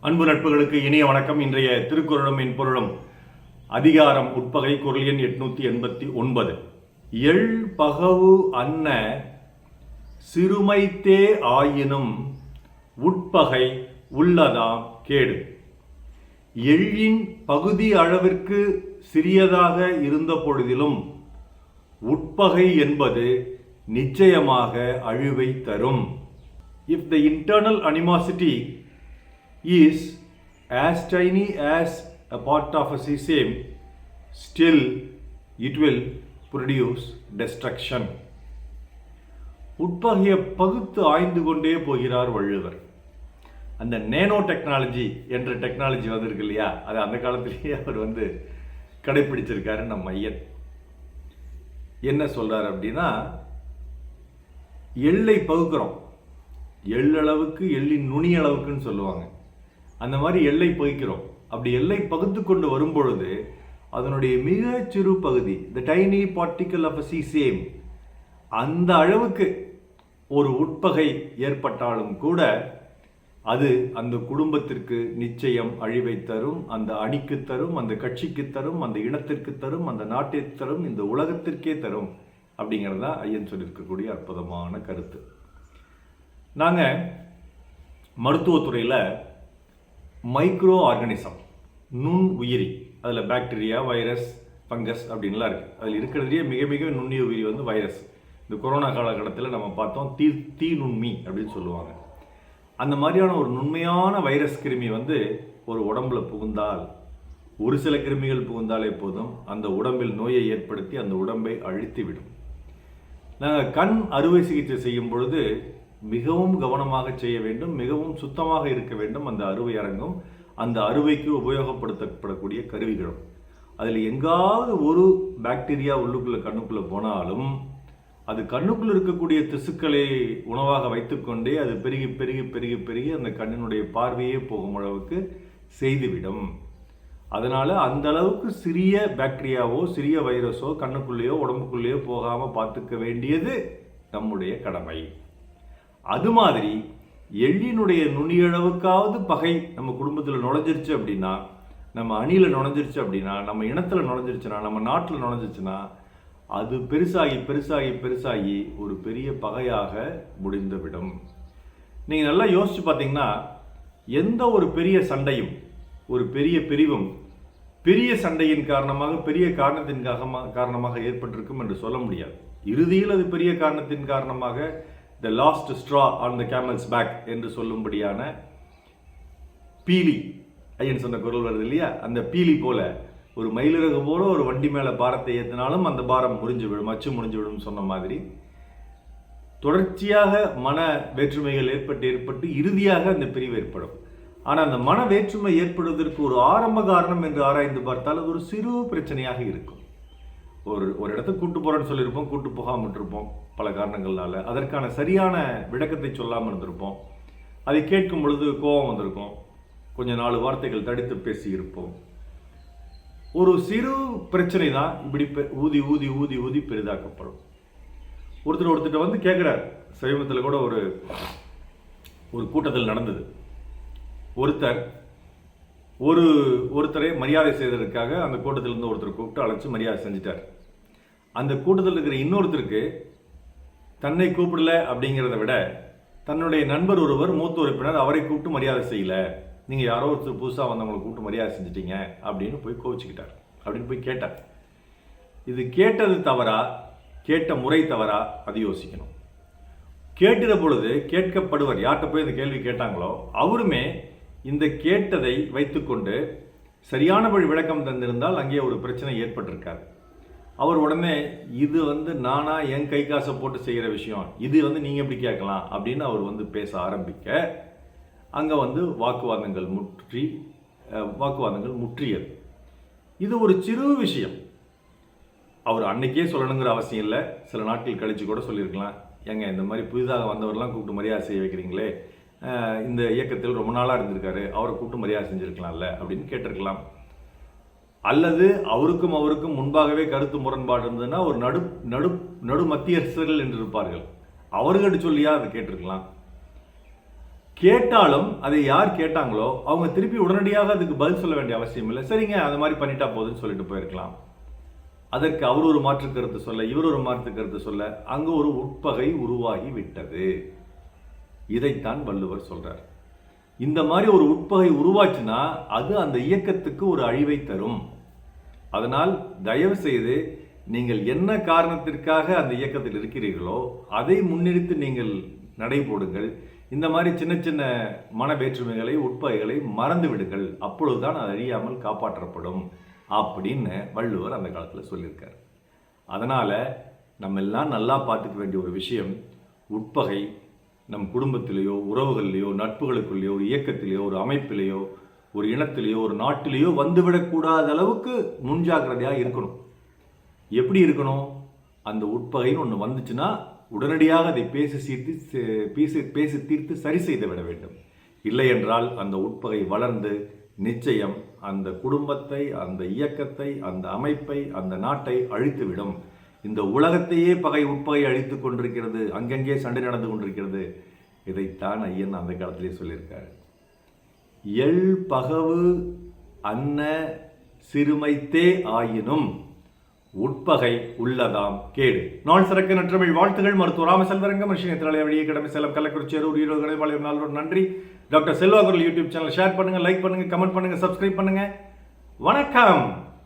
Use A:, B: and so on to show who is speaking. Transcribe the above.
A: அன்பு நட்புகளுக்கு இனிய வணக்கம். இன்றைய திருக்குறளும் என் பொருளும் அதிகாரம் உட்பகை குரல் எண் எட்நூத்தி எண்பத்தி ஒன்பது. எள் பகவு அன்ன சிறுமைத்தே ஆயினும் உட்பகை உள்ளதாம் கேடு. எள்ளின் பகுதி அளவிற்கு சிறியதாக இருந்த பொழுதிலும் உட்பகை என்பது நிச்சயமாக அழிவை தரும். If the internal animosity is as tiny as a part of a sesame, still it will produce destruction. உட்பகையை பகுத்து ஆய்ந்து கொண்டே போகிறார் வள்ளுவர். அந்த நேனோ டெக்னாலஜி என்ற டெக்னாலஜி வந்திருக்கு இல்லையா? அது அந்த காலத்திலேயே அவர் வந்து கடைபிடிச்சிருக்காரு நம்ம ஐயன். என்ன சொல்கிறார் அப்படின்னா எள்ளை பகுக்கிறோம். எள்ளளவுக்கு எள்ளின் நுனி அளவுக்குன்னு சொல்லுவாங்க. அந்த மாதிரி எல்லை பகுக்கிறோம் அப்படி எல்லை பகுத்து கொண்டு வரும்பொழுது அதனுடைய மிக சிறு பகுதி the tiny particle of the same அந்த அளவுக்கு ஒரு உட்பகை ஏற்பட்டாலும் கூட அது அந்த குடும்பத்திற்கு நிச்சயம் அழிவை தரும் அந்த அணிக்கு தரும் அந்த கட்சிக்கு தரும் அந்த இனத்திற்கு தரும் அந்த நாட்டிற்கு தரும் இந்த உலகத்திற்கே தரும் அப்படிங்கிறது தான் ஐயன் சொல்லியிருக்கக்கூடிய அற்புதமான கருத்து. நாங்கள் மருத்துவத்துறையில் மைக்ரோ ஆர்கானிசம் நுண் உயிரி அதில் பாக்டீரியா வைரஸ் ஃபங்கஸ் அப்படின்லாம் இருக்குது அதில் இருக்கிறதுலேயே மிக மிக நுண்ணிய உயிரி வந்து வைரஸ் இந்த கொரோனா காலகட்டத்தில் நம்ம பார்த்தோம் தீ தீ நுண்மி அப்படின்னு சொல்லுவாங்க. அந்த மாதிரியான ஒரு நுண்மையான வைரஸ் கிருமி வந்து ஒரு உடம்புல புகுந்தால் ஒரு சில கிருமிகள் புகுந்தாலே போதும் அந்த உடம்பில் நோயை ஏற்படுத்தி அந்த உடம்பை அழித்து விடும் நாங்கள் கண் அறுவை சிகிச்சை செய்யும் பொழுது மிகவும் கவனமாக செய்ய வேண்டும் மிகவும் சுத்தமாக இருக்க வேண்டும் அந்த அறுவை அரங்கும் அந்த அறுவைக்கு உபயோகப்படுத்தப்படக்கூடிய கருவிகளும் அதில் எங்காவது ஒரு பாக்டீரியா உள்ளுக்குள்ள கண்ணுக்குள்ளே போனாலும் அது கண்ணுக்குள் இருக்கக்கூடிய திசுக்களை உணவாக வைத்துக்கொண்டே அது பெருகி பெருகி பெருகி பெருகி அந்த கண்ணினுடைய பார்வையே போகும் அளவுக்கு செய்துவிடும். அதனால் அந்த அளவுக்கு சிறிய பாக்டீரியாவோ சிறிய வைரஸோ கண்ணுக்குள்ளேயோ உடம்புக்குள்ளேயோ போகாமல் பார்த்துக்க வேண்டியது நம்முடைய கடமை. அது மாதிரி எள்ளினுடைய நுனியளவுக்காவது பகை நம்ம குடும்பத்தில் நுழைஞ்சிருச்சு அப்படின்னா நம்ம அணியில் நுழைஞ்சிருச்சு அப்படின்னா நம்ம இனத்தில் நுழைஞ்சிருச்சுன்னா நம்ம நாட்டில் நுழைஞ்சிருச்சுன்னா அது பெருசாகி பெருசாகி பெருசாகி ஒரு பெரிய பகையாக முடிந்துவிடும். நீங்கள் நல்லா யோசிச்சு பார்த்தீங்கன்னா எந்த ஒரு பெரிய சண்டையும் ஒரு பெரிய பிரிவும் பெரிய சண்டையின் காரணமாக பெரிய காரணத்தின் காரணமாக காரணமாக ஏற்பட்டிருக்கும் என்று சொல்ல முடியாது. இறுதியில் அது பெரிய காரணத்தின் காரணமாக the last straw on the camel's back என்று சொல்லும்படியான பீலி ஐயன் சொன்ன குரல் வருது இல்லையா? அந்த பீலி போல ஒரு மயிலிறகு போல ஒரு வண்டி மேலே பாரத்தை ஏற்றினாலும் அந்த பாரம் முறிஞ்சு விடும் அச்சு முறிஞ்சு விடும் சொன்ன மாதிரி. தொடர்ச்சியாக மன வேற்றுமைகள் ஏற்பட்டு ஏற்பட்டு இறுதியாக அந்த பிரிவு ஏற்படும். ஆனால் அந்த மன வேற்றுமை ஏற்படுவதற்கு ஒரு ஆரம்ப காரணம் என்று ஆராய்ந்து பார்த்தால் அது ஒரு சிறு பிரச்சனையாக இருக்கும். ஒரு ஒரு இடத்துக்கு கூட்டு போகிறேன்னு சொல்லியிருப்போம் கூட்டு போகாமல் இருப்போம் பல காரணங்கள்னால. அதற்கான சரியான விளக்கத்தை சொல்லாமல் இருந்திருப்போம். அதை கேட்கும் பொழுது கோபம் வந்திருக்கும். கொஞ்சம் நாலு வார்த்தைகள் தடுத்து பேசியிருப்போம். ஒரு சிறு பிரச்சனை தான் இப்படி ஊதி ஊதி ஊதி ஊதி பெரிதாக்கப்படும். ஒருத்தர் ஒருத்தர் வந்து கேட்குறார் சமீபத்தில் கூட ஒரு ஒரு கூட்டத்தில் நடந்தது. ஒருத்தர் ஒரு ஒருத்தரை மரியாதை செய்ததற்காக அந்த கூட்டத்திலிருந்து ஒருத்தர் கூப்பிட்டு அழைச்சி மரியாதை செஞ்சிட்டார். அந்த கூட்டத்தில் இருக்கிற இன்னொருத்தருக்கு தன்னை கூப்பிடல அப்படிங்கிறத விட தன்னுடைய நண்பர் ஒருவர் மூத்த உறுப்பினர் அவரை கூப்பிட்டு மரியாதை செய்யலை. நீங்கள் யாரோ ஒருத்தர் புதுசாக வந்தவங்களை கூப்பிட்டு மரியாதை செஞ்சிட்டீங்க அப்படின்னு போய் கோவிச்சுக்கிட்டார் அப்படின்னு போய் கேட்டார். இது கேட்டது தவறா? கேட்ட முறை தவறா? அது யோசிக்கணும். கேட்டுற பொழுது கேட்கப்படுவர் யார்கிட்ட போய் இந்த கேள்வி கேட்டாங்களோ அவருமே இந்த கேட்டதை வைத்துக்கொண்டு சரியான வழி விளக்கம் தந்திருந்தால் அங்கே ஒரு பிரச்சனை ஏற்பட்டிருக்காது. அவர் உடனே இது வந்து நானா என் கை காசை போட்டு செய்கிற விஷயம். இது வந்து நீங்கள் எப்படி கேட்கலாம்? அப்படின்னு அவர் வந்து பேச ஆரம்பிக்க அங்கே வந்து வாக்குவாதங்கள் முற்றி வாக்குவாதங்கள் முற்றியது. இது ஒரு சிறு விஷயம். அவர் அன்னைக்கே சொல்லணுங்கிற அவசியம் இல்லை. சில நாட்கள் கழித்து கூட சொல்லியிருக்கலாம். ஏங்க இந்த மாதிரி புதிதாக வந்தவர்லாம் கூப்பிட்டு மரியாதை செய்ய வைக்கிறீங்களே. இந்த இயக்கத்தில் ரொம்ப நாளாக இருந்திருக்காரு. அவரை கூப்பிட்டு மரியாதை செஞ்சுருக்கலாம்ல அப்படின்னு கேட்டிருக்கலாம். அல்லது அவருக்கும் அவருக்கும் முன்பாகவே கருத்து முரண்பாடு இருந்ததுன்னா ஒரு நடு நடு நடு மத்தியஸ்தர்கள் என்று இருப்பார்கள். அவர்கிட்ட சொல்லியா அதை கேட்டிருக்கலாம். கேட்டாலும் அதை யார் கேட்டாங்களோ அவங்க திருப்பி உடனடியாக அதுக்கு பதில் சொல்ல வேண்டிய அவசியம் இல்லை. சரிங்க அது மாதிரி பண்ணிட்டா போதுன்னு சொல்லிட்டு போயிருக்கலாம். அதற்கு அவர் ஒரு மாற்று கருத்து சொல்ல இவர் ஒரு மாற்று கருத்து சொல்ல அங்கு ஒரு உட்பகை உருவாகி விட்டது. இதைத்தான் வள்ளுவர் சொல்றார். இந்த மாதிரி ஒரு உட்பகை உருவாச்சுன்னா அது அந்த இயக்கத்துக்கு ஒரு அழிவை தரும். அதனால் தயவு செய்து நீங்கள் என்ன காரணத்திற்காக அந்த இயக்கத்தில் இருக்கிறீர்களோ அதை முன்னிறுத்து நீங்கள் நடைபோடுங்கள் இந்த மாதிரி சின்ன சின்ன மன வேற்றுமைகளை உட்பகைகளை மறந்து விடுங்கள். அப்பொழுதுதான் அது அழியாமல் காப்பாற்றப்படும் அப்படின்னு வள்ளுவர் அந்த காலத்தில் சொல்லியிருக்கார். அதனால் நம்ம எல்லாம் நல்லா பார்த்துக்க வேண்டிய ஒரு விஷயம் உட்பகை நம் குடும்பத்திலேயோ உறவுகள்லையோ நட்புகளுக்குள்ளேயோ ஒரு இயக்கத்திலேயோ ஒரு அமைப்பிலேயோ ஒரு இனத்திலேயோ ஒரு நாட்டிலேயோ வந்துவிடக்கூடாத அளவுக்கு முன்ஜாக்கிரதையாக இருக்கணும். எப்படி இருக்கணும்? அந்த உட்பகைன்னு ஒன்று வந்துச்சுன்னா உடனடியாக அதை பேசி சீர்த்து பேசி பேசி தீர்த்து சரி செய்து விட வேண்டும். இல்லை என்றால் அந்த உட்பகை வளர்ந்து நிச்சயம் அந்த குடும்பத்தை அந்த இயக்கத்தை அந்த அமைப்பை அந்த நாட்டை அழித்துவிடும். இந்த உலகத்தையே பகை உட்பகை அழித்துக் கொண்டிருக்கிறது அங்கங்கே சண்டை நடந்து கொண்டிருக்கிறது. இதைத்தான் ஐயன் அந்த காலத்திலே சொல்லியிருக்காரு. எள் பகவு அன்ன சிறுமைத்தே ஆயினும் உட்பகை உள்ளதாம் கேடு. நான் சிறக்க நற்றமிழ் வாழ்த்துகள் மருத்துவ ராமசெல்வரங்கம் செல்வரங்கம் ரிஷி கடமை சேலம் கள்ளக்குறிச்சி அரூர் ஈரோடு கடைபாளையம் நாலு நன்றி. Doctor Selvakural YouTube channel share பண்ணுங்கள் லைக் பண்ணுங்கள் கமெண்ட் பண்ணுங்கள் சப்ஸ்கிரைப் பண்ணுங்கள் வணக்கம்!